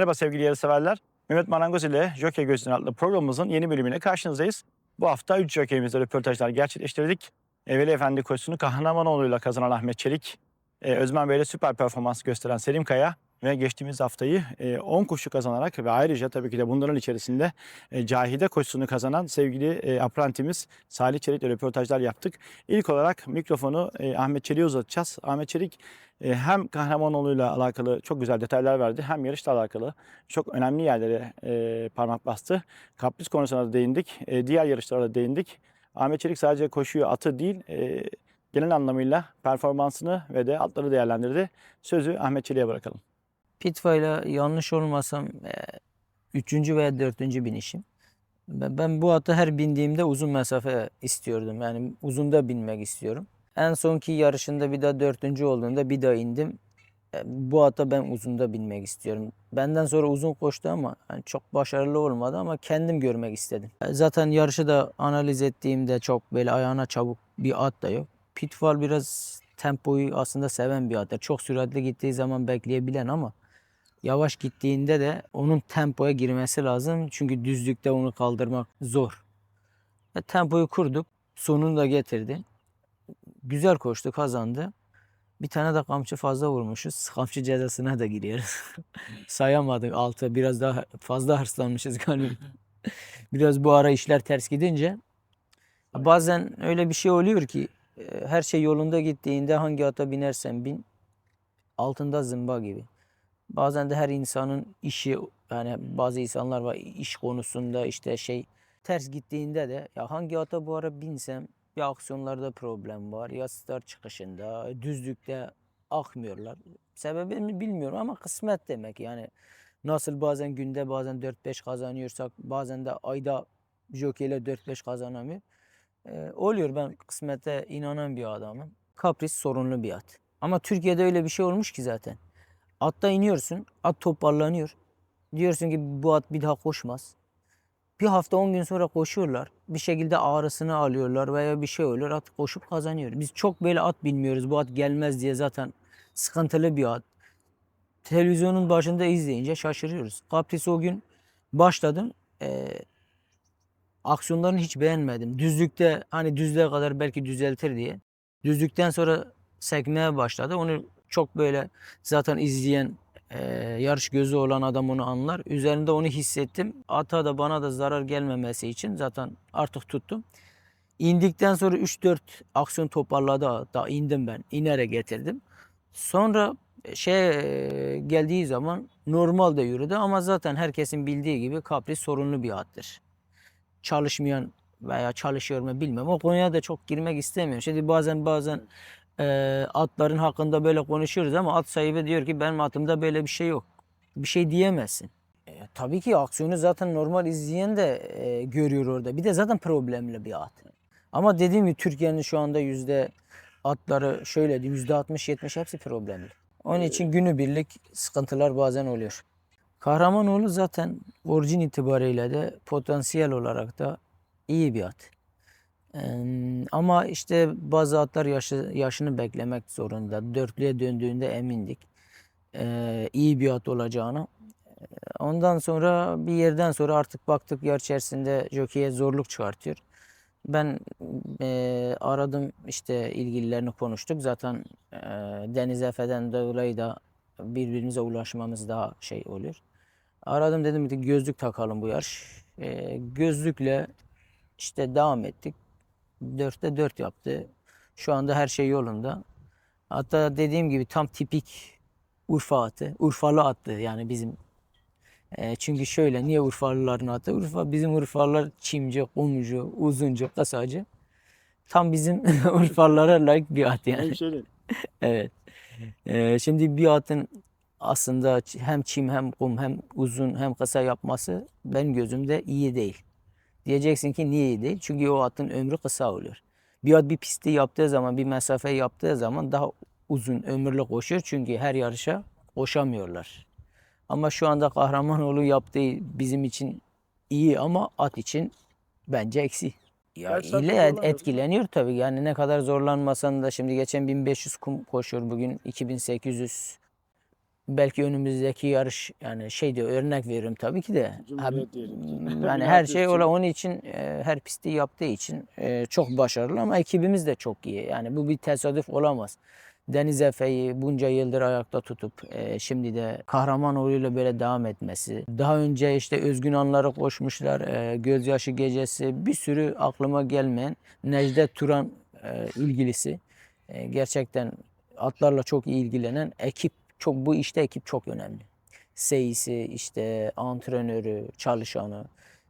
Merhaba sevgili yarışseverler. Mehmet Marangoz ile Jockey Gözü'nün adlı programımızın yeni bölümüyle karşınızdayız. Bu hafta 3 jockeyimizle röportajlar gerçekleştirdik. Evveli Efendi koşusunu Kahramanoğlu'yla kazanan Ahmet Çelik, e, Özmen Bey'le süper performans gösteren Selim Kaya ve geçtiğimiz haftayı e, 10 koşu kazanarak ve ayrıca tabii ki de bunların içerisinde e, Cahide koşusunu kazanan sevgili e, aprantimiz Salih Çelik'le röportajlar yaptık. İlk olarak mikrofonu e, Ahmet Çelik'e uzatacağız. Ahmet Çelik e, hem Kahramanoğlu'yla alakalı çok güzel detaylar verdi hem yarışla alakalı çok önemli yerlere e, parmak bastı. Kapris konusuna da değindik. E, diğer yarışlara da değindik. Ahmet Çelik sadece koşuyu atı değil e, genel anlamıyla performansını ve de atları değerlendirdi. Sözü Ahmet Çelik'e bırakalım. Pitva'yla yanlış olmasam e, üçüncü veya dördüncü binişim. Ben bu atı her bindiğimde uzun mesafe istiyordum. Yani uzunda binmek istiyorum. En sonki yarışında bir daha dördüncü olduğunda bir daha indim. E, Bu ata ben uzunda binmek istiyorum. Benden sonra uzun koştu ama yani çok başarılı olmadı ama kendim görmek istedim. E, Zaten yarışı da analiz ettiğimde çok böyle ayağına çabuk bir at da yok. Pitfall biraz tempoyu aslında seven bir at. Çok süratli gittiği zaman bekleyebilen ama yavaş gittiğinde de onun tempoya girmesi lazım. Çünkü düzlükte onu kaldırmak zor. E, tempoyu kurduk. Sonunu da getirdi. Güzel koştu, kazandı. Bir tane de kamçı fazla vurmuşuz. Kamçı cezasına da giriyoruz. Sayamadık altı. Biraz daha fazla hırslanmışız galiba. Biraz bu ara işler ters gidince. Bazen öyle bir şey oluyor ki e, her şey yolunda gittiğinde hangi ata binersen bin altında zımba gibi. Bazen de her insanın işi yani bazı insanlar var iş konusunda işte şey ters gittiğinde de ya hangi ata bu ara binsem ya aksiyonlarda problem var ya start çıkışında düzlükte akmıyorlar. Sebebini bilmiyorum ama kısmet demek yani. Nasıl bazen günde bazen 4-5 kazanıyorsak bazen de ayda jokeyle 4-5 kazanamıyor. Ee, oluyor ben kısmete inanan bir adamım. Kapris sorunlu bir at. Ama Türkiye'de öyle bir şey olmuş ki zaten. Atta iniyorsun, at toparlanıyor. Diyorsun ki bu at bir daha koşmaz. Bir hafta 10 gün sonra koşuyorlar. Bir şekilde ağrısını alıyorlar veya bir şey oluyor. At koşup kazanıyor. Biz çok böyle at bilmiyoruz. Bu at gelmez diye zaten sıkıntılı bir at. Televizyonun başında izleyince şaşırıyoruz. Kapris o gün başladım. Ee, aksiyonlarını hiç beğenmedim. Düzlükte hani düzlüğe kadar belki düzeltir diye. Düzlükten sonra sekmeye başladı. Onu çok böyle zaten izleyen e, yarış gözü olan adam onu anlar. Üzerinde onu hissettim. Ata da bana da zarar gelmemesi için zaten artık tuttum. İndikten sonra 3-4 aksiyon toparladı. Da indim ben. İnerek getirdim. Sonra şey geldiği zaman normal de yürüdü ama zaten herkesin bildiği gibi kapris sorunlu bir attır çalışmayan veya çalışıyor mu bilmem. O konuya da çok girmek istemiyorum. Şimdi bazen bazen e, atların hakkında böyle konuşuyoruz ama at sahibi diyor ki benim atımda böyle bir şey yok. Bir şey diyemezsin. E, tabii ki aksiyonu zaten normal izleyen de e, görüyor orada. Bir de zaten problemli bir at. Ama dediğim gibi Türkiye'nin şu anda yüzde atları şöyle yüzde 60-70 hepsi problemli. Onun için günübirlik sıkıntılar bazen oluyor. Kahramanoğlu zaten orijin itibariyle de potansiyel olarak da iyi bir at. Ama işte bazı atlar yaşı, yaşını beklemek zorunda. Dörtlüye döndüğünde emindik. Eee iyi bir at olacağını. Eee, Ondan sonra bir yerden sonra artık baktık yer içerisinde jokeye zorluk çıkartıyor. Ben eee, aradım işte ilgililerini konuştuk. Zaten eee, Deniz Efe'den dolayı da birbirimize ulaşmamız daha şey oluyor. Aradım dedim ki gözlük takalım bu yarış. Ee, gözlükle işte devam ettik. Dörtte dört yaptı. Şu anda her şey yolunda. Hatta dediğim gibi tam tipik Urfa atı. Urfalı attı yani bizim. Ee, çünkü şöyle niye Urfalıların atı? Urfa bizim Urfalılar çimci, kumcu, uzuncu, kasacı. Tam bizim Urfalılara layık bir at yani. Evet. Ee, şimdi bir atın aslında hem çim hem kum hem uzun hem kısa yapması benim gözümde iyi değil. Diyeceksin ki niye değil? Çünkü o atın ömrü kısa oluyor. Bir at bir pisti yaptığı zaman, bir mesafe yaptığı zaman daha uzun ömürlü koşuyor. Çünkü her yarışa koşamıyorlar. Ama şu anda Kahramanoğlu yaptığı bizim için iyi ama at için bence eksi. Ya ile etkileniyor tabii. Yani ne kadar zorlanmasan da şimdi geçen 1500 kum koşuyor bugün 2800 belki önümüzdeki yarış yani şey diyor örnek veriyorum tabii ki de. Cumhuriyet diyelim. yani Her şey ola onun için e, her pisti yaptığı için e, çok başarılı ama ekibimiz de çok iyi. Yani bu bir tesadüf olamaz. Deniz Efe'yi bunca yıldır ayakta tutup e, şimdi de Kahramanoğlu'yla böyle devam etmesi. Daha önce işte Özgün Anları koşmuşlar, e, Gözyaşı Gecesi bir sürü aklıma gelmeyen Necdet Turan e, ilgilisi. E, gerçekten atlarla çok iyi ilgilenen ekip çok bu işte ekip çok önemli. Seyisi, işte antrenörü, çalışanı.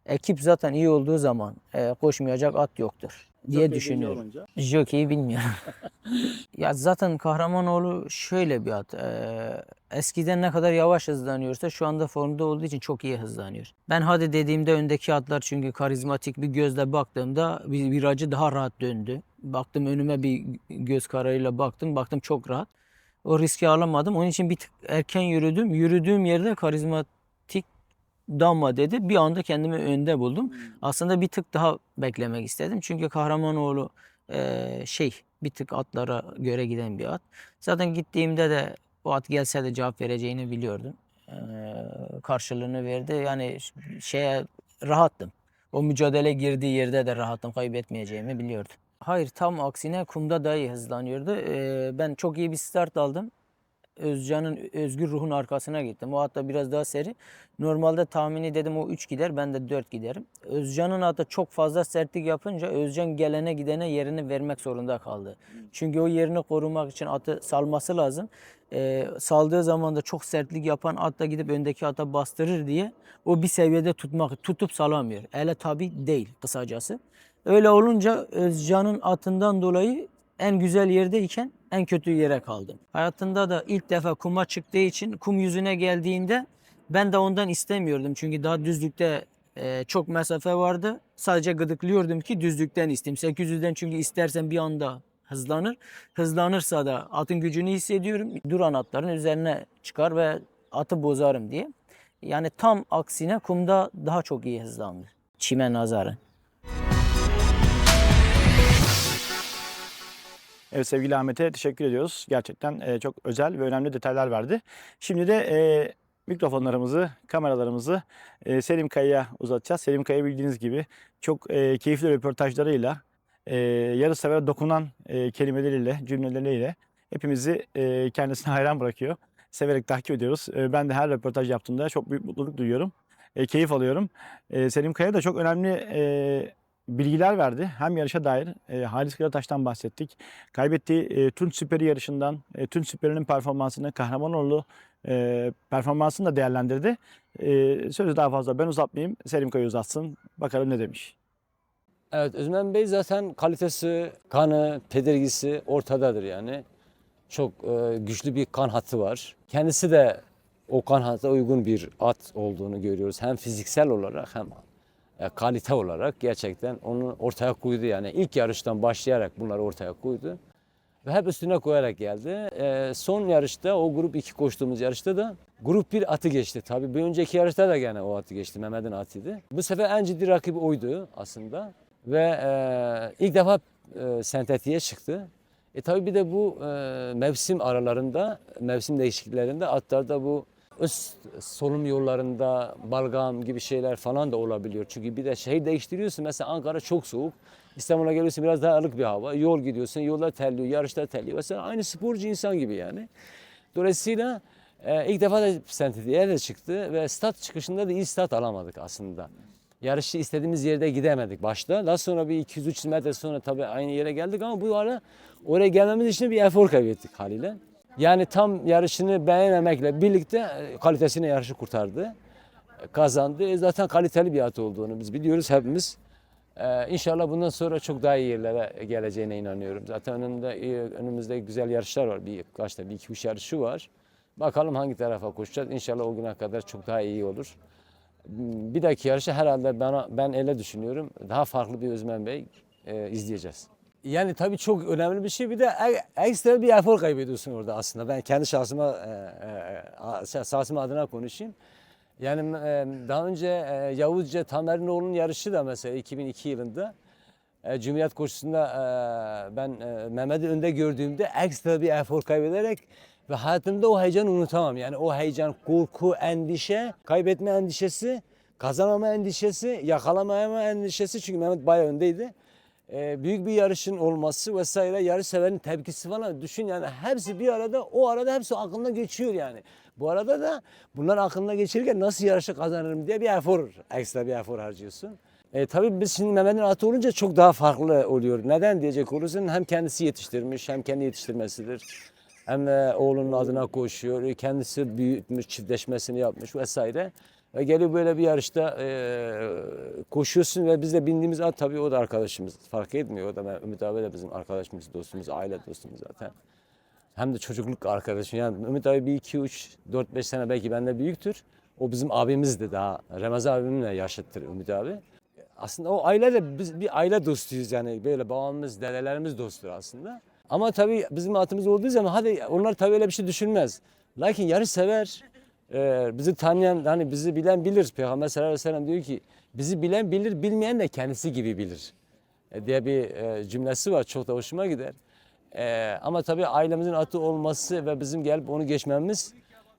Ekip zaten iyi olduğu zaman e, koşmayacak at yoktur diye Jockey düşünüyorum. Jockey'i bilmiyorum. ya zaten Kahramanoğlu şöyle bir at. eee, eskiden ne kadar yavaş hızlanıyorsa şu anda formda olduğu için çok iyi hızlanıyor. Ben hadi dediğimde öndeki atlar çünkü karizmatik bir gözle baktığımda bir virajı daha rahat döndü. Baktım önüme bir göz kararıyla baktım. Baktım çok rahat. O riski alamadım. Onun için bir tık erken yürüdüm. Yürüdüğüm yerde karizmatik damma dedi. Bir anda kendimi önde buldum. Aslında bir tık daha beklemek istedim. Çünkü Kahramanoğlu eee, şey bir tık atlara göre giden bir at. Zaten gittiğimde de o at gelse de cevap vereceğini biliyordum. Eee, karşılığını verdi. Yani şeye rahattım. O mücadele girdiği yerde de rahattım. Kaybetmeyeceğimi biliyordum. Hayır tam aksine kumda daha iyi hızlanıyordu. Eee, ben çok iyi bir start aldım. Özcan'ın özgür ruhun arkasına gittim. O hatta biraz daha seri. Normalde tahmini dedim o 3 gider ben de 4 giderim. Özcan'ın hatta çok fazla sertlik yapınca Özcan gelene gidene yerini vermek zorunda kaldı. Çünkü o yerini korumak için atı salması lazım. Ee, saldığı zaman da çok sertlik yapan at da gidip öndeki ata bastırır diye o bir seviyede tutmak tutup salamıyor. Ele tabi değil kısacası. Öyle olunca Özcan'ın atından dolayı en güzel yerdeyken en kötü yere kaldım. Hayatında da ilk defa kuma çıktığı için kum yüzüne geldiğinde ben de ondan istemiyordum. Çünkü daha düzlükte e, çok mesafe vardı. Sadece gıdıklıyordum ki düzlükten isteyeyim. 800'den çünkü istersen bir anda hızlanır. Hızlanırsa da atın gücünü hissediyorum. Duran atların üzerine çıkar ve atı bozarım diye. Yani tam aksine kumda daha çok iyi hızlandı. Çime nazarı. Evet sevgili Ahmet'e teşekkür ediyoruz. Gerçekten e, çok özel ve önemli detaylar verdi. Şimdi de e, mikrofonlarımızı, kameralarımızı e, Selim Kaya'ya uzatacağız. Selim Kaya bildiğiniz gibi çok e, keyifli röportajlarıyla, e, yarı dokunan e, kelimeleriyle, cümleleriyle hepimizi e, kendisine hayran bırakıyor. Severek takip ediyoruz. E, ben de her röportaj yaptığımda çok büyük mutluluk duyuyorum. E, keyif alıyorum. E, Selim Kaya da çok önemli e, bilgiler verdi. Hem yarışa dair e, Halis Karataş'tan bahsettik. Kaybettiği e, Tunç Süperi yarışından, e, Tunç Süperi'nin performansını, Kahramanoğlu e, performansını da değerlendirdi. E, sözü daha fazla ben uzatmayayım. Selim Kaya uzatsın. Bakalım ne demiş. Evet Özmen Bey zaten kalitesi, kanı, pedirgisi ortadadır yani. Çok e, güçlü bir kan hattı var. Kendisi de o kan hattına uygun bir at olduğunu görüyoruz. Hem fiziksel olarak hem kalite olarak gerçekten onu ortaya koydu yani. ilk yarıştan başlayarak bunları ortaya koydu. Ve hep üstüne koyarak geldi. E, son yarışta o grup iki koştuğumuz yarışta da grup bir atı geçti. Tabii bir önceki yarışta da gene o atı geçti. Mehmet'in atıydı. Bu sefer en ciddi rakibi oydu aslında. Ve e, ilk defa e, sentetiğe çıktı. E tabii bir de bu e, mevsim aralarında, mevsim değişikliklerinde atlarda bu öz solunum yollarında balgam gibi şeyler falan da olabiliyor. Çünkü bir de şehir değiştiriyorsun. Mesela Ankara çok soğuk. İstanbul'a geliyorsun biraz daha ılık bir hava. Yol gidiyorsun, yollar terliyor, yarışlar terliyor. Mesela aynı sporcu insan gibi yani. Dolayısıyla e, ilk defa da sentetiğe de çıktı ve stat çıkışında da iyi stat alamadık aslında. Yarışı istediğimiz yerde gidemedik başta. Daha sonra bir 200-300 metre sonra tabii aynı yere geldik ama bu ara oraya gelmemiz için bir efor kaybettik haliyle. Yani tam yarışını beğenmemekle birlikte e, kalitesine yarışı kurtardı. Kazandı. E, Zaten kaliteli bir at olduğunu biz biliyoruz hepimiz. Ee, inşallah bundan sonra çok daha iyi yerlere geleceğine inanıyorum. Zaten önünde, e, önümüzde güzel yarışlar var. Bir, kaçta bir iki üç yarışı var. Bakalım hangi tarafa koşacağız. İnşallah o güne kadar çok daha iyi olur. Bir dahaki yarışı herhalde bana, ben öyle düşünüyorum. Daha farklı bir Özmen Bey e, izleyeceğiz. Yani tabii çok önemli bir şey. Bir de ekstra bir efor kaybediyorsun orada aslında. Ben kendi şahsıma, e, e, şahsım adına konuşayım. Yani e, daha önce Yavuzca Tamerinoğlu'nun yarışı da mesela 2002 yılında Cumhuriyet koşusunda ben Mehmet'i önde gördüğümde ekstra bir efor kaybederek Ve hayatımda o heyecanı unutamam. Yani o heyecan, korku, endişe, kaybetme endişesi, kazanama endişesi, yakalamama endişesi. Çünkü Mehmet bayağı öndeydi. Ee, büyük bir yarışın olması vesaire, yarış severin tepkisi falan. Düşün yani hepsi bir arada, o arada hepsi aklına geçiyor yani. Bu arada da bunlar aklına geçirirken nasıl yarışı kazanırım diye bir efor, ekstra bir efor harcıyorsun. E, tabii biz şimdi Mehmet'in atı olunca çok daha farklı oluyor. Neden diyecek olursun hem kendisi yetiştirmiş hem kendi yetiştirmesidir. Hem de oğlunun adına koşuyor, kendisi büyütmüş, çiftleşmesini yapmış vesaire. Ve geliyor böyle bir yarışta e, koşuyorsun ve biz de bindiğimiz at tabii o da arkadaşımız. Fark etmiyor. O da Ümit abi de bizim arkadaşımız, dostumuz, aile dostumuz zaten. Hem de çocukluk arkadaşım. Yani Ümit abi bir iki, üç, dört, beş sene belki benden büyüktür. O bizim abimizdi daha. Ramazan abimle yaşıttır Ümit abi. Aslında o aile de biz bir aile dostuyuz yani böyle babamız, dedelerimiz dosttur aslında. Ama tabii bizim atımız olduğu zaman hadi onlar tabii öyle bir şey düşünmez. Lakin yarış sever. Ee, bizi tanıyan, hani bizi bilen bilir. Peygamber sallallahu aleyhi ve sellem diyor ki bizi bilen bilir, bilmeyen de kendisi gibi bilir. E, diye bir e, cümlesi var. Çok da hoşuma gider. E, ama tabii ailemizin atı olması ve bizim gelip onu geçmemiz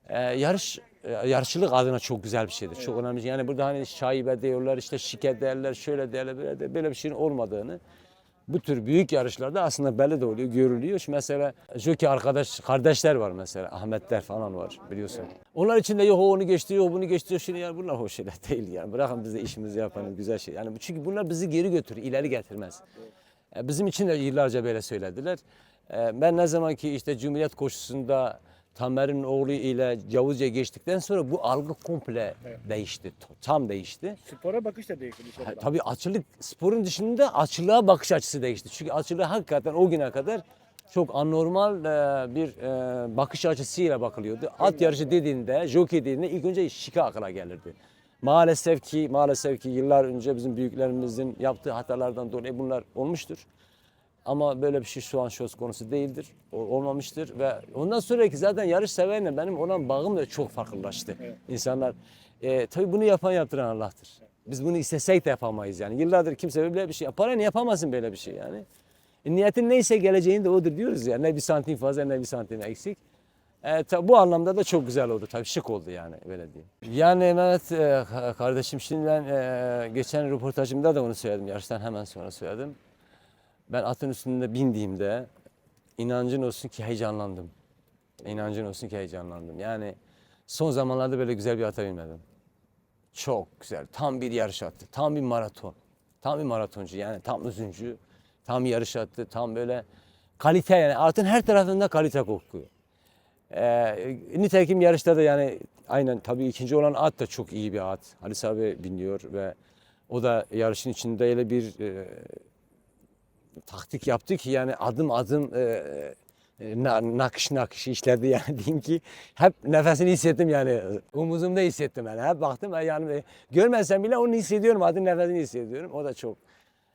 e, yarış e, yarışçılık adına çok güzel bir şeydir. Çok önemli. Yani burada hani şaibe diyorlar, işte şike derler, şöyle derler, böyle, böyle bir şeyin olmadığını bu tür büyük yarışlarda aslında belli de oluyor, görülüyor. Şimdi mesela jockey arkadaş, kardeşler var mesela, Ahmetler falan var biliyorsun. Onlar için de yok onu geçti, yok bunu geçti, şimdi yani bunlar hoş şeyler değil yani. Bırakın biz de işimizi yapalım, güzel şey. Yani çünkü bunlar bizi geri götürür, ileri getirmez. E, Bizim için de yıllarca böyle söylediler. E, Ben ne zaman ki işte Cumhuriyet koşusunda Tamer'in oğlu ile Yavuzca geçtikten sonra bu algı komple değişti. Tam değişti. Spora bakış da değişti. Ha, Tabii açılık sporun dışında açılığa bakış açısı değişti. Çünkü açılığa hakikaten o güne kadar çok anormal e, bir e, bakış açısıyla bakılıyordu. At yarışı dediğinde, jockey dediğinde ilk önce şike akla gelirdi. Maalesef ki maalesef ki yıllar önce bizim büyüklerimizin yaptığı hatalardan dolayı bunlar olmuştur. Ama böyle bir şey şu an söz konusu değildir. Olmamıştır ve ondan sonraki zaten yarış severle benim olan bağım da çok farklılaştı. İnsanlar e, tabii bunu yapan yaptıran Allah'tır. Biz bunu istesek de yapamayız yani. Yıllardır kimse böyle bir şey. Ne yapamazsın böyle bir şey yani. E, niyetin neyse geleceğin de odur diyoruz ya. Ne bir santim fazla ne bir santim eksik. E, tabii bu anlamda da çok güzel oldu tabii şık oldu yani öyle diyeyim. Yani Mehmet e, kardeşim şimdi ben e, geçen röportajımda da onu söyledim. Yarıştan hemen sonra söyledim. Ben atın üstünde bindiğimde inancın olsun ki heyecanlandım. İnancın olsun ki heyecanlandım. Yani son zamanlarda böyle güzel bir ata binmedim. Çok güzel. Tam bir yarış attı. Tam bir maraton. Tam bir maratoncu yani tam üzüncü. Tam yarış attı. Tam böyle kalite yani atın her tarafında kalite kokuyor. Ee, nitekim yarışta da yani aynen tabii ikinci olan at da çok iyi bir at. Halis abi biniyor ve o da yarışın içinde öyle bir e, taktik yaptı ki yani adım adım e, e, na- nakış nakış işledi yani diyeyim ki. Hep nefesini hissettim yani. Omuzumda hissettim yani. Hep baktım yani görmezsem bile onu hissediyorum. Adın nefesini hissediyorum. O da çok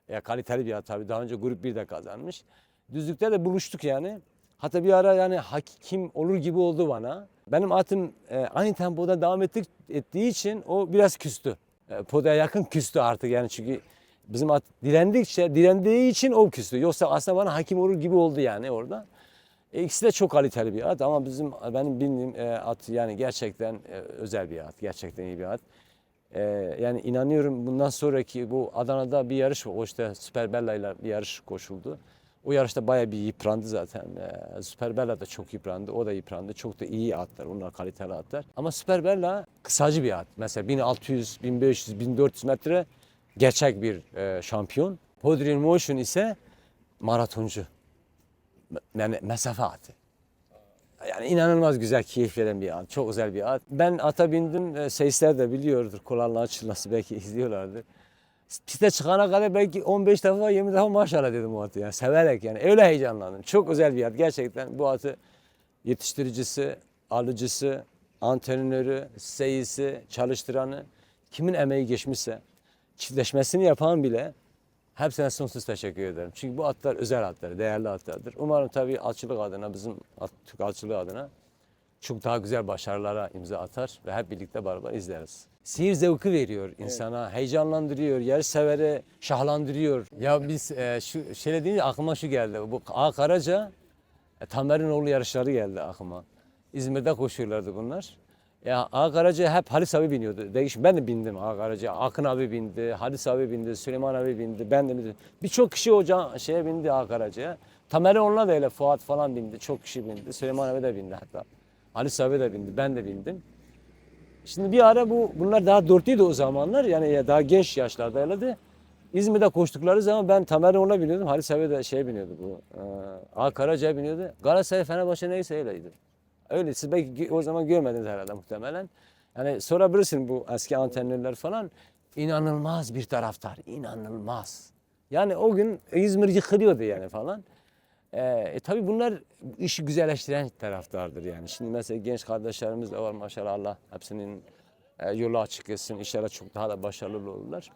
ya, kaliteli bir at tabii daha önce grup 1'de kazanmış. Düzlükte de buluştuk yani. Hatta bir ara yani hakim olur gibi oldu bana. Benim atım e, aynı tempoda devam ettik, ettiği için o biraz küstü. E, podaya yakın küstü artık yani çünkü bizim at direndikçe direndiği için o küstü. Yoksa aslında bana hakim olur gibi oldu yani orada. E, ikisi de çok kaliteli bir at ama bizim benim bildiğim e, at yani gerçekten e, özel bir at. Gerçekten iyi bir at. E, yani inanıyorum bundan sonraki bu Adana'da bir yarış var. O işte Süper Bella ile bir yarış koşuldu. O yarışta bayağı bir yıprandı zaten. E, Süper Bella da çok yıprandı. O da yıprandı. Çok da iyi atlar. Onlar kaliteli atlar. Ama Süper Bella kısacı bir at. Mesela 1600, 1500, 1400 metre gerçek bir e, şampiyon. Podrian Motion ise maratoncu. Yani mesafe atı. Yani inanılmaz güzel, keyif veren bir at. Çok özel bir at. Ben ata bindim. E, seyisler de biliyordur. Kulağına açılması belki izliyorlardır. Piste çıkana kadar belki 15 defa 20 defa maşallah dedim o atı. Yani severek yani. Öyle heyecanlandım. Çok özel bir at. Gerçekten bu atı yetiştiricisi, alıcısı, antrenörü, seyisi, çalıştıranı, kimin emeği geçmişse çiftleşmesini yapan bile hepsine sonsuz teşekkür ederim. Çünkü bu atlar özel atlar, değerli atlardır. Umarım tabii atçılık adına, bizim at, Türk atçılığı adına çok daha güzel başarılara imza atar ve hep birlikte beraber izleriz. Seyir zevki veriyor insana, heyecanlandırıyor, yer severi şahlandırıyor. Ya biz e, şu şöyle deyince aklıma şu geldi. Bu A Karaca, e, Tamer'in oğlu yarışları geldi aklıma. İzmir'de koşuyorlardı bunlar. Ya Ağa Karaca hep Halis abi biniyordu. Değişim ben de bindim Ağa Karaca. Akın abi bindi, Halis abi bindi, Süleyman abi bindi, ben de bindim. Birçok kişi o can, şeye bindi Ağa Karaca'ya. Tamer'e onunla da öyle Fuat falan bindi. Çok kişi bindi. Süleyman abi de bindi hatta. Halis abi de bindi. Ben de bindim. Şimdi bir ara bu bunlar daha dörtlüydü o zamanlar. Yani ya daha genç yaşlardaydı. İzmir'de koştukları zaman ben Tamer'e ona biniyordum. Halis abi de şeye biniyordu bu. E, Ağa Karaca'ya biniyordu. Galatasaray Fenerbahçe neyse öyleydi. Öyle siz belki o zaman görmediniz herhalde muhtemelen. Yani sorabilirsin bu eski antenlerler falan. İnanılmaz bir taraftar. inanılmaz. Yani o gün İzmir yıkılıyordu yani falan. Ee, e, tabii bunlar işi güzelleştiren taraftardır yani. Şimdi mesela genç kardeşlerimiz de var maşallah Allah hepsinin e, yolu açık etsin. İşlere çok daha da başarılı olurlar.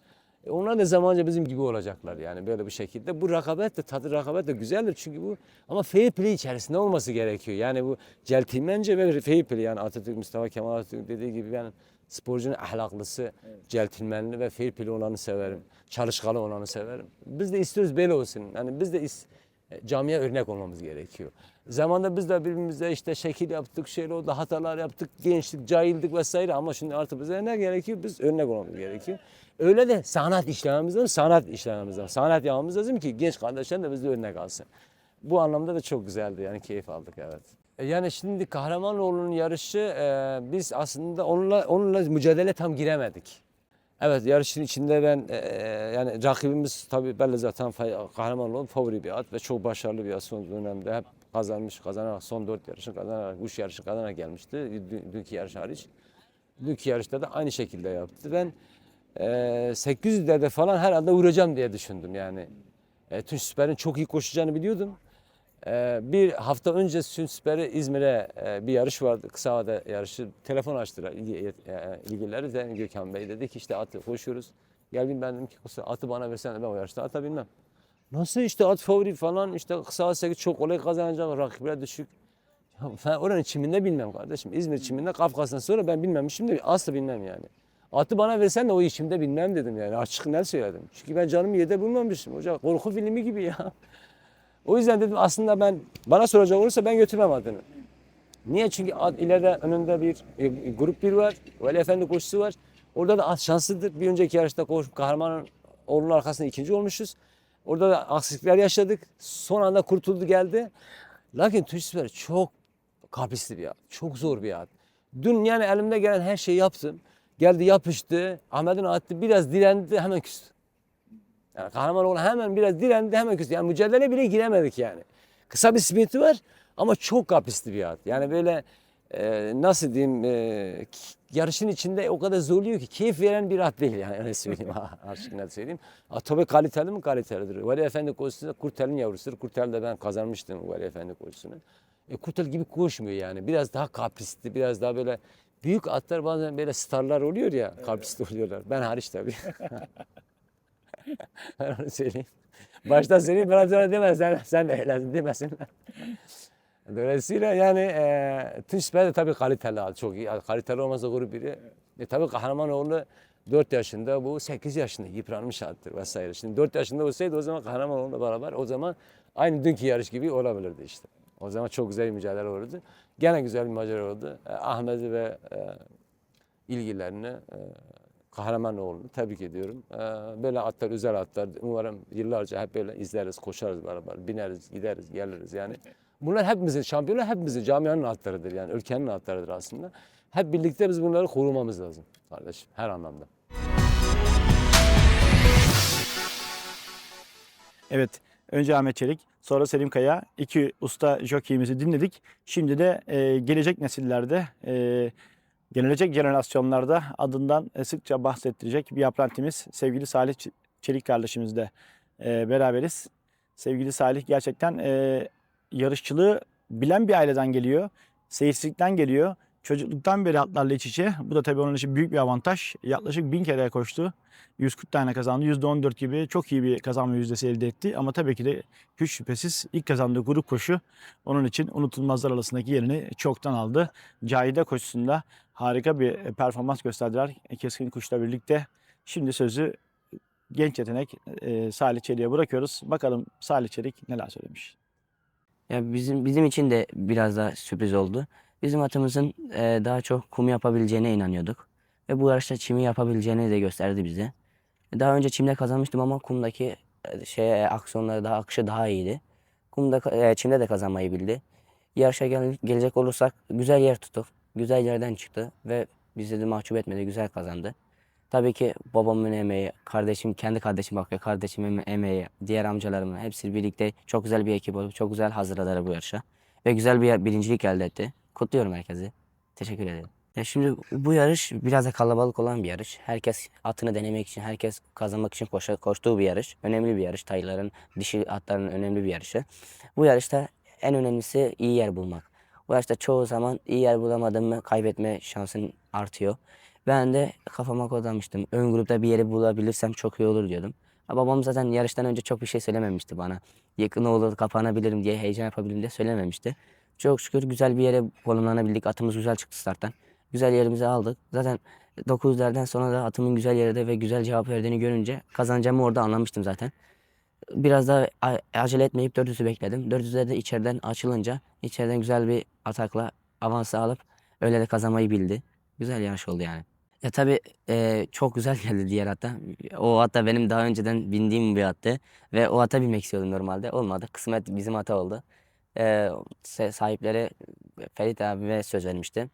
E, onlar da zamanca bizim gibi olacaklar yani böyle bir şekilde. Bu rekabet de tadı rekabet de güzeldir çünkü bu ama fair play içerisinde olması gerekiyor. Yani bu celtilmence ve fair play yani Atatürk Mustafa Kemal Atatürk dediği gibi ben sporcunun ahlaklısı, celtilmenli ve fair play olanı severim. Çalışkalı olanı severim. Biz de istiyoruz böyle olsun. Yani biz de is- e, camiye örnek olmamız gerekiyor. Zamanda biz de birbirimize işte şekil yaptık, şeyler oldu, hatalar yaptık, gençlik, cahildik vesaire ama şimdi artık bize ne gerekiyor? Biz örnek olmamız gerekiyor. Öyle de sanat işlememiz lazım, sanat işlememiz lazım. Sanat yapmamız lazım ki genç kardeşler de bizde örnek alsın. Bu anlamda da çok güzeldi yani keyif aldık evet. E, Yani şimdi Kahramanoğlu'nun yarışı e, biz aslında onunla onunla mücadele tam giremedik. Evet yarışın içinde ben e, yani rakibimiz tabii belli zaten Kahramanoğlu favori bir at ve çok başarılı bir at son dönemde hep kazanmış kazanarak son dört yarışını kazanarak üç yarışı kazanarak gelmişti dün- dünkü yarış hariç. Dünkü yarışta da aynı şekilde yaptı. Ben e, 800'lerde falan herhalde vuracağım diye düşündüm yani. E, Tunç Süper'in çok iyi koşacağını biliyordum. E, bir hafta önce Tunç Süper'i İzmir'e e, bir yarış vardı. Kısa vade yarışı. Telefon açtılar ilgi, e, ilgilileri de Gökhan Bey dedi ki işte atı koşuyoruz. Gel bin ben dedim ki "Kısa atı bana versene ben o yarışta ata bilmem. Nasıl işte at favori falan işte kısa vade sekiz çok kolay kazanacak rakipler düşük. Ya ben oranın çiminde bilmem kardeşim. İzmir çiminde Kafkas'tan sonra ben bilmemişim de asla bilmem yani. Atı bana versen de o içimde bilmem dedim yani. Açık ne söyledim. Çünkü ben canımı yerde bulmamışım. Hoca korku filmi gibi ya. O yüzden dedim aslında ben bana soracak olursa ben götürmem adını. Niye? Çünkü at, ileride önünde bir e, grup bir var. Veli Efendi koşusu var. Orada da at şanslıdır. Bir önceki yarışta koş, kahramanın oğlunun arkasında ikinci olmuşuz. Orada da aksilikler yaşadık. Son anda kurtuldu geldi. Lakin Tunç Süper çok kapisli bir at. Çok zor bir at. Dün yani elimde gelen her şeyi yaptım. Geldi yapıştı. Ahmet'in attı biraz direndi hemen küstü. Yani Kahramanoğlu hemen biraz direndi hemen küstü. Yani mücadele bile giremedik yani. Kısa bir sprinti var ama çok kapisli bir at. Yani böyle e, nasıl diyeyim e, yarışın içinde o kadar zorluyor ki keyif veren bir at değil yani öyle söyleyeyim. net söyleyeyim. At tabii kaliteli mi kalitelidir. Veli Efendi koşusunda Kurtel'in yavrusudur. Kurtel de ben kazanmıştım Veli Efendi koşusunu. E, Kurtel gibi koşmuyor yani. Biraz daha kaprisli, biraz daha böyle büyük atlar bazen böyle starlar oluyor ya kaprisli oluyorlar. Ben hariç tabii. ben onu söyleyeyim. Başta söyleyeyim bana sonra demez sen, sen de öylesin demesinler. Dolayısıyla yani e, Tunç Süper de tabii kaliteli at. Çok iyi. Kaliteli olmazsa grup biri. E, tabii Kahramanoğlu 4 yaşında bu 8 yaşında yıpranmış attır vesaire. Şimdi 4 yaşında olsaydı o zaman Kahramanoğlu'yla beraber o zaman aynı dünkü yarış gibi olabilirdi işte. O zaman çok güzel bir mücadele olurdu. Gene güzel bir mücadele oldu. E, Ahmet'i ve e, ilgilerini e, Kahramanoğlu'nu tebrik ediyorum. E, böyle atlar, özel atlar. Umarım yıllarca hep böyle izleriz, koşarız beraber, bineriz, gideriz, geliriz yani. Bunlar hepimizin şampiyonu, hepimizin camianın atlarıdır yani ülkenin atlarıdır aslında. Hep birlikte biz bunları korumamız lazım kardeşim her anlamda. Evet, önce Ahmet Çelik, sonra Selim Kaya. iki usta jokeyimizi dinledik. Şimdi de e, gelecek nesillerde, e, gelecek jenerasyonlarda adından e, sıkça bahsettirecek bir aprantimiz sevgili Salih Çelik kardeşimizle e, beraberiz. Sevgili Salih gerçekten e, yarışçılığı bilen bir aileden geliyor. Seyircilikten geliyor. Çocukluktan beri atlarla iç içe. Bu da tabii onun için büyük bir avantaj. Yaklaşık bin kere koştu. 140 tane kazandı. %14 gibi çok iyi bir kazanma yüzdesi elde etti. Ama tabii ki de hiç şüphesiz ilk kazandığı grup koşu onun için unutulmazlar arasındaki yerini çoktan aldı. Cahide koşusunda harika bir performans gösterdiler. Keskin Kuş'la birlikte. Şimdi sözü genç yetenek e, Salih Çelik'e bırakıyoruz. Bakalım Salih Çelik neler söylemiş. Ya bizim bizim için de biraz daha sürpriz oldu. Bizim atımızın e, daha çok kum yapabileceğine inanıyorduk. Ve bu yarışta çimi yapabileceğini de gösterdi bize. Daha önce çimde kazanmıştım ama kumdaki e, şey aksiyonları daha akışı daha iyiydi. Kumda e, çimde de kazanmayı bildi. Yarışa gel- gelecek olursak güzel yer tuttuk. Güzel yerden çıktı ve bizi de mahcup etmedi. Güzel kazandı. Tabii ki babamın emeği, kardeşim, kendi kardeşim bakıyor, kardeşimin emeği, diğer amcalarımın hepsi birlikte çok güzel bir ekip olup çok güzel hazırladılar bu yarışa. Ve güzel bir birincilik elde etti. Kutluyorum herkesi. Teşekkür ederim. Ya şimdi bu yarış biraz da kalabalık olan bir yarış. Herkes atını denemek için, herkes kazanmak için koşa, koştuğu bir yarış. Önemli bir yarış. Tayların, dişi atların önemli bir yarışı. Bu yarışta en önemlisi iyi yer bulmak. Bu yarışta çoğu zaman iyi yer bulamadın mı kaybetme şansın artıyor. Ben de kafama kodamıştım. Ön grupta bir yeri bulabilirsem çok iyi olur diyordum. Babam zaten yarıştan önce çok bir şey söylememişti bana. Yakın olur kapanabilirim diye heyecan yapabilirim diye söylememişti. Çok şükür güzel bir yere konumlanabildik. Atımız güzel çıktı starttan. Güzel yerimizi aldık. Zaten 900'lerden sonra da atımın güzel yerde ve güzel cevap verdiğini görünce kazanacağımı orada anlamıştım zaten. Biraz daha acele etmeyip 400'ü bekledim. 400'de de içeriden açılınca içeriden güzel bir atakla avans alıp öyle de kazanmayı bildi. Güzel yarış oldu yani. Ya tabii eee, çok güzel geldi diğer ata. O ata benim daha önceden bindiğim bir attı. Ve o ata binmek istiyordum normalde. Olmadı. Kısmet bizim ata oldu. Eee, se- sahipleri Ferit abime söz vermişti.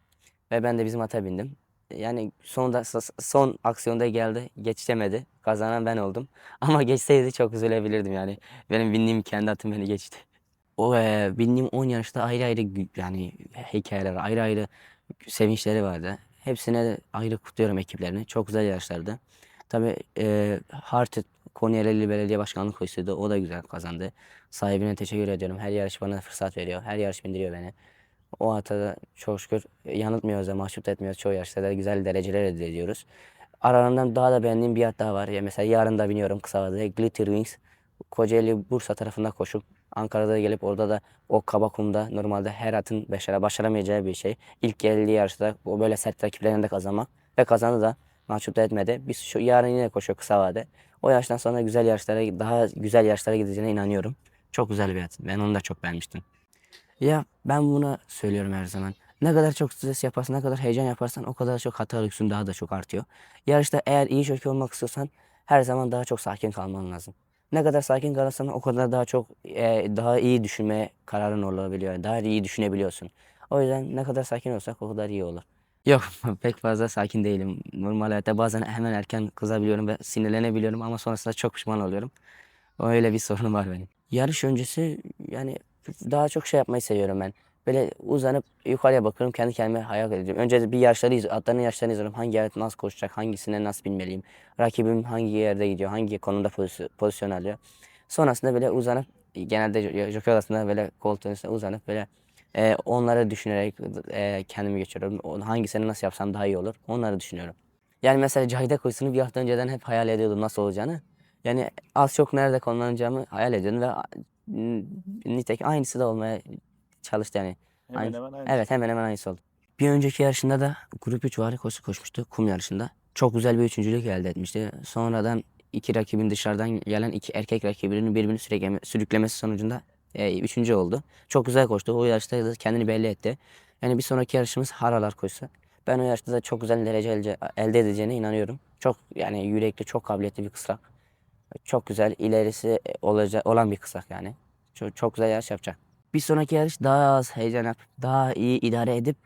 Ve ben de bizim ata bindim. Yani sonunda son aksiyonda geldi. Geçemedi. Kazanan ben oldum. Ama geçseydi çok üzülebilirdim yani. Benim bindiğim kendi atım beni geçti. O eee, bindiğim 10 yarışta ayrı ayrı yani hikayeler, ayrı ayrı sevinçleri vardı. Hepsine ayrı kutluyorum ekiplerini. Çok güzel yarışlardı. Tabii eee Hartet Konyaaltı Belediye Başkanlığı koşuydu. O da güzel kazandı. Sahibine teşekkür ediyorum. Her yarış bana fırsat veriyor. Her yarış bindiriyor beni. O ata da çok şükür yanıltmıyoruz da mahcup etmiyoruz. Çoğu yarışta da güzel dereceler elde ediyoruz. Aralarından daha da beğendiğim bir at daha var. Ya mesela yarın da biniyorum kısa vadede. Glitter Wings. Kocaeli Bursa tarafında koşup Ankara'da gelip orada da o kaba kumda normalde her atın başara, başaramayacağı bir şey. İlk geldiği yarışta o böyle sert rakiplerine de kazanmak ve kazandı da mahcup etmedi. Biz şu yarın yine koşuyor kısa vade. O yaştan sonra güzel yarışlara daha güzel yarışlara gideceğine inanıyorum. Çok güzel bir at. Ben onu da çok beğenmiştim. Ya ben buna söylüyorum her zaman. Ne kadar çok stres yaparsan, ne kadar heyecan yaparsan o kadar çok hata lüksün daha da çok artıyor. Yarışta eğer iyi jockey olmak istiyorsan her zaman daha çok sakin kalman lazım. Ne kadar sakin kalırsan o kadar daha çok e, daha iyi düşünmeye kararın olabiliyor. Daha iyi düşünebiliyorsun. O yüzden ne kadar sakin olsak o kadar iyi olur. Yok pek fazla sakin değilim. Normal hayatta bazen hemen erken kızabiliyorum ve sinirlenebiliyorum ama sonrasında çok pişman oluyorum. Öyle bir sorunum var benim. Yarış öncesi yani daha çok şey yapmayı seviyorum ben. Böyle uzanıp yukarıya bakıyorum kendi kendime hayal ediyorum. Önce bir yarışları izliyorum, atların yarışlarını izliyorum. Hangi yer nasıl koşacak, hangisine nasıl binmeliyim. Rakibim hangi yerde gidiyor, hangi konumda pozisyon, alıyor. Sonrasında böyle uzanıp genelde jo- jockey odasında böyle koltuğun üstüne uzanıp böyle e, onları düşünerek e, kendimi geçiriyorum. Hangisini nasıl yapsam daha iyi olur onları düşünüyorum. Yani mesela Cahide koşusunu bir hafta önceden hep hayal ediyordum nasıl olacağını. Yani az çok nerede konumlanacağımı hayal ediyordum ve nitekim aynısı da olmaya çalıştı yani. Hemen Aynı- hemen aynı. Evet hemen hemen aynısı oldu. Bir önceki yarışında da grup 3 vari koşu koşmuştu kum yarışında. Çok güzel bir üçüncülük elde etmişti. Sonradan iki rakibin dışarıdan gelen iki erkek rakibinin birbirini sürükleme, sürüklemesi sonucunda e, üçüncü oldu. Çok güzel koştu. O yarışta da kendini belli etti. Yani bir sonraki yarışımız Haralar koşusu. Ben o yarışta da çok güzel derece elde, edeceğine inanıyorum. Çok yani yürekli, çok kabiliyetli bir kısrak. Çok güzel ilerisi olacak olan bir kısrak yani. Çok, çok güzel yarış yapacak. Bir sonraki yarış daha az heyecan yapıp daha iyi idare edip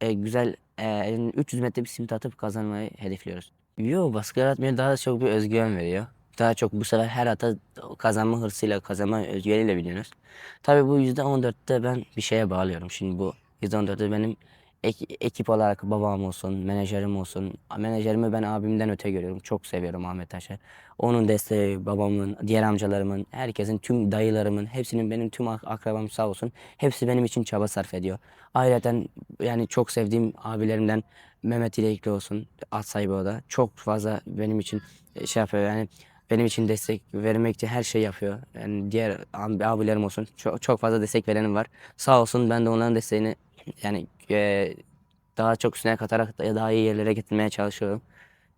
e, güzel e, 300 metre bir simit atıp kazanmayı hedefliyoruz. Yo baskı yaratmıyor daha çok bir özgüven veriyor. Daha çok bu sefer her ata kazanma hırsıyla kazanma özgüveniyle biniyoruz. Tabii bu %14'te ben bir şeye bağlıyorum. Şimdi bu %14'te benim ek- ekip olarak babam olsun, menajerim olsun. Menajerimi ben abimden öte görüyorum. Çok seviyorum Ahmet Taş'ı. Onun desteği, babamın, diğer amcalarımın, herkesin, tüm dayılarımın, hepsinin benim tüm ak- akrabam sağ olsun. Hepsi benim için çaba sarf ediyor. Ayrıca yani çok sevdiğim abilerimden Mehmet İlekli olsun, at sahibi o da. Çok fazla benim için e, şey yapıyor yani benim için destek vermek için her şey yapıyor. Yani diğer abi- abilerim olsun çok, çok fazla destek verenim var. Sağ olsun ben de onların desteğini yani e, daha çok üstüne katarak da- daha iyi yerlere getirmeye çalışıyorum.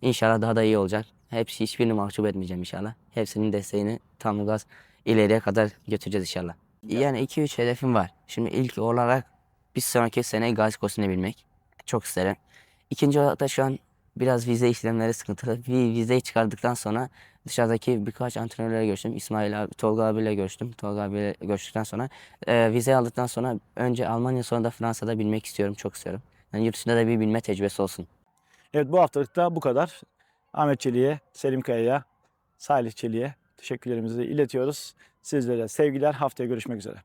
İnşallah daha da iyi olacak. Hepsi hiçbirini mahcup etmeyeceğim inşallah. Hepsinin desteğini tam gaz ileriye kadar götüreceğiz inşallah. Yani 2-3 hedefim var. Şimdi ilk olarak bir sonraki sene Gazi Kostu'na binmek. Çok isterim. İkinci olarak da şu an biraz vize işlemleri sıkıntılı. Bir vizeyi çıkardıktan sonra dışarıdaki birkaç antrenörle görüştüm. İsmail abi, Tolga abiyle görüştüm. Tolga abiyle görüştükten sonra e, vizeyi aldıktan sonra önce Almanya sonra da Fransa'da bilmek istiyorum. Çok istiyorum. Yani yurt dışında da bir bilme tecrübesi olsun. Evet bu haftalık da bu kadar. Ahmet Çelik'e, Selim Kaya'ya, Salih Çelik'e teşekkürlerimizi iletiyoruz. Sizlere sevgiler. Haftaya görüşmek üzere.